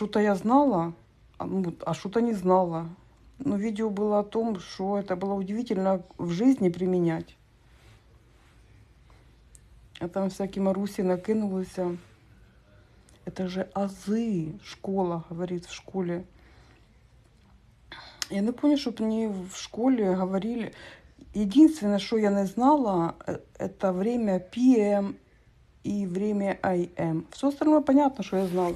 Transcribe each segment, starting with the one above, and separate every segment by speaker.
Speaker 1: что-то я знала, а, ну, а что-то не знала. Но видео было о том, что это было удивительно в жизни применять. А там всякие Маруси накинулись. Это же азы, школа, говорит в школе. Я не помню, чтобы мне в школе говорили. Единственное, что я не знала, э, это время PM и время AM. Все остальное понятно, що я знала.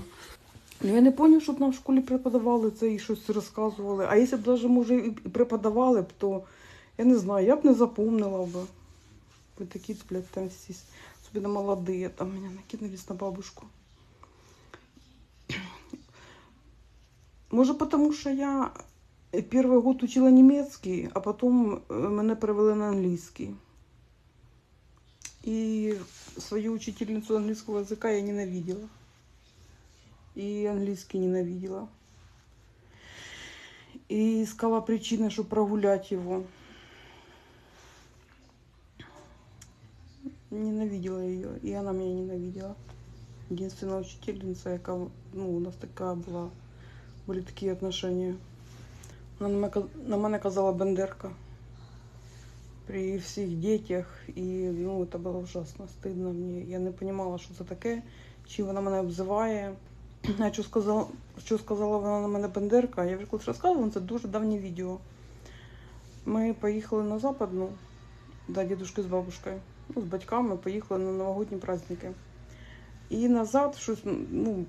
Speaker 1: Ну, я не пам'ятаю, щоб нам в школі преподавали це і щось розказували. А якщо б навіть, може, і преподавали б, то я не знаю, я б не запомнила б. Ви такі, блядь, там всі, особенно молодые, там меня накинулись на бабушку. Може, потому що я первый год учила немецкий, а потом е, мене перевели на англійський. И свою учительницу английского языка я ненавидела. И английский ненавидела. И искала причины, чтобы прогулять его. Ненавидела ее, и она меня ненавидела. Единственная учительница, яка, ну, у нас така була, були такі отношения. Вона на мене, каз- на мене казала Бендерка при всіх дітях, і ну, це було ужасно стидно мені. Я не розуміла, що це таке, чи вона мене обзиває. А що сказала, що сказала вона на мене Бендерка, я вже колись розказувала, це дуже давнє відео. Ми поїхали на Западну, да, дідушки з бабушкою, ну, з батьками поїхали на новогодні праздники. І назад щось, ну,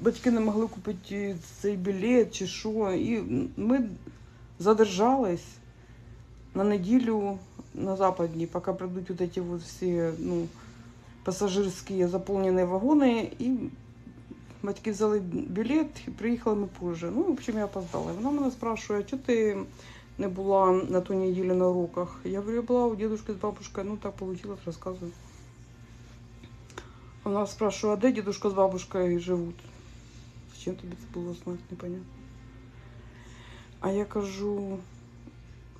Speaker 1: батьки не могли купити цей білет чи що. І ми задержались на неділю на Западній, поки прийдуть вот всі, ну, пасажирські заповнені вагони. І батьки взяли білет і приїхали ми позже. Ну, в общем, я опоздала. І Вона мене спрашує, а чого ти не була на ту неділю на уроках? Я говорю, я була у дедушки з бабушкою, ну так получилось, розказую. Вона спрашиває, а де дедушка з бабушкою живуть? Зачем тобі це було знати, непонятно. А я кажу,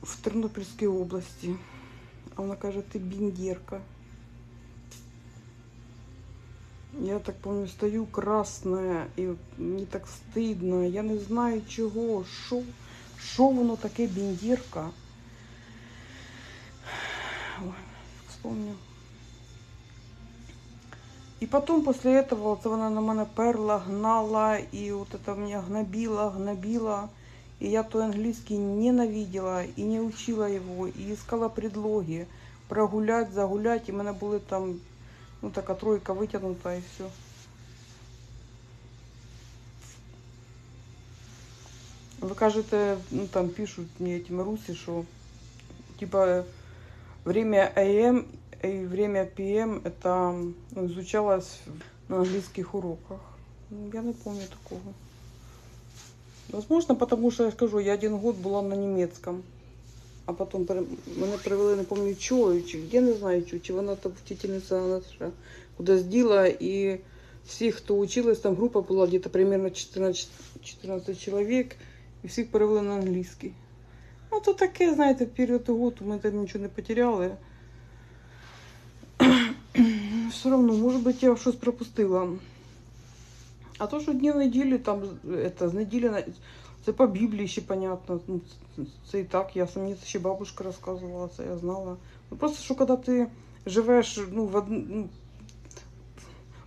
Speaker 1: в Тернопільській області. А вона каже, ти біндерка. Я так помню, стою красная, і мені так стидно. Я не знаю чого, що, що воно таке біндерка. Ой, вспомню. І потім після этого це вона на мене перла, гнала, і от это мене гнобила, гнобила. И я то английский ненавидела и не учила его, и искала предлоги прогулять, загулять, и мене були там, ну така тройка витягнута і все. Ви кажете, ну там пишуть мені ті Марусі, що типа время AM и время PM это ну, изучалось на английских уроках. Ну, Я не помню такого. Возможно, потому что я скажу, я один год була на німецькому. А потім пере- мене привели, не пам'ятаю, чого, чи де не знаю, чого, чи вона там вчительниця наша кудись діла, і всі, хто училась, там група була десь примерно 14, 14 чоловік, і всіх перевели на англійський. Ну, то таке, знаєте, в період году ми там нічого не потеряли. Все одно, може бути, я щось пропустила. А то, що дні неділі, там, это, з неділі, на- це по Біблії ще понятно. Ну, це- Це і так, я мені це ще бабушка розказувала, це я знала. Ну, просто, що коли ти живеш ну, в од... ну,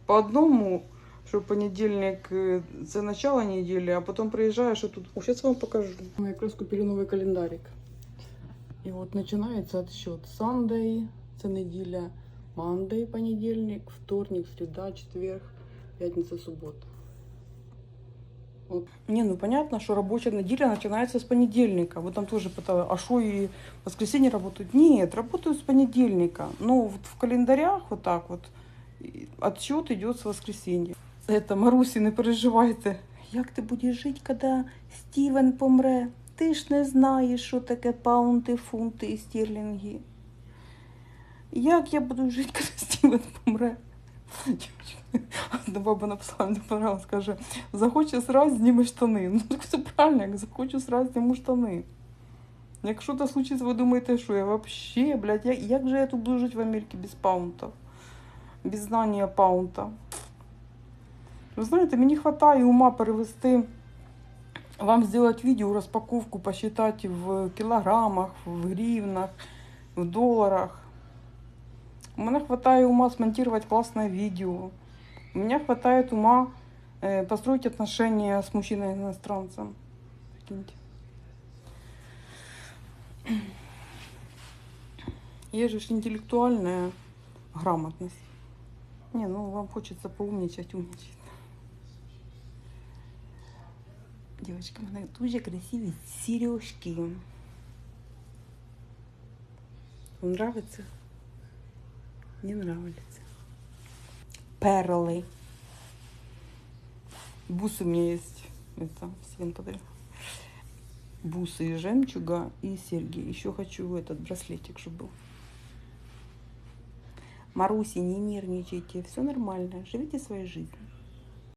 Speaker 1: по одному, що понедільник е, це начало неділі, а потім приїжджаєш і тут. О, зараз вам покажу. Ми якраз купили новий календарик. І от починається відсчет. Sunday, це неділя, Monday, понедільник, вторник, середа, четверг, п'ятниця, субота. Вот. Не, ну понятно, что рабочая неделя начинается с понедельника. Вы там тоже пытались, а что и в воскресенье работают? Нет, работают с понедельника. Но вот в календарях вот так вот и отсчет идет с воскресенья. Это, Марусі, не переживайте. Як ти будеш жити, коли Стівен помре? Ти ж не знаєш, що таке паунти, фунти і стерлінги. Як я буду жити, коли Стівен помре? Одна баба написала, мені понравилось, каже, захоче сразу зніме штани. Ну так все правильно, як захочу сразу зніму штани. Якщо то случиться, ви думаєте, що я вообще, блядь, як, як же я тут буду жити в Америці без паунта? Без знання паунта. Ви знаєте, мені вистачає ума перевести, вам зробити відео, розпаковку, посчитати в кілограмах, в гривнах, в доларах. У мене хватает ума смонтировать классное видео. У меня хватает ума э, построить отношения с мужчиной-иностранцем. Прикиньте. Есть же интеллектуальная грамотность. Не, ну вам хочется поумничать, умничать. Девочка, мене дуже красиві сережки. Вам нравится? Не нравится. Перлы. Бусы у меня есть. Это всем подарю. Бусы из жемчуга и серьги. Еще хочу этот браслетик, чтобы был. Маруси, не нервничайте. Все нормально. Живите своей жизнью.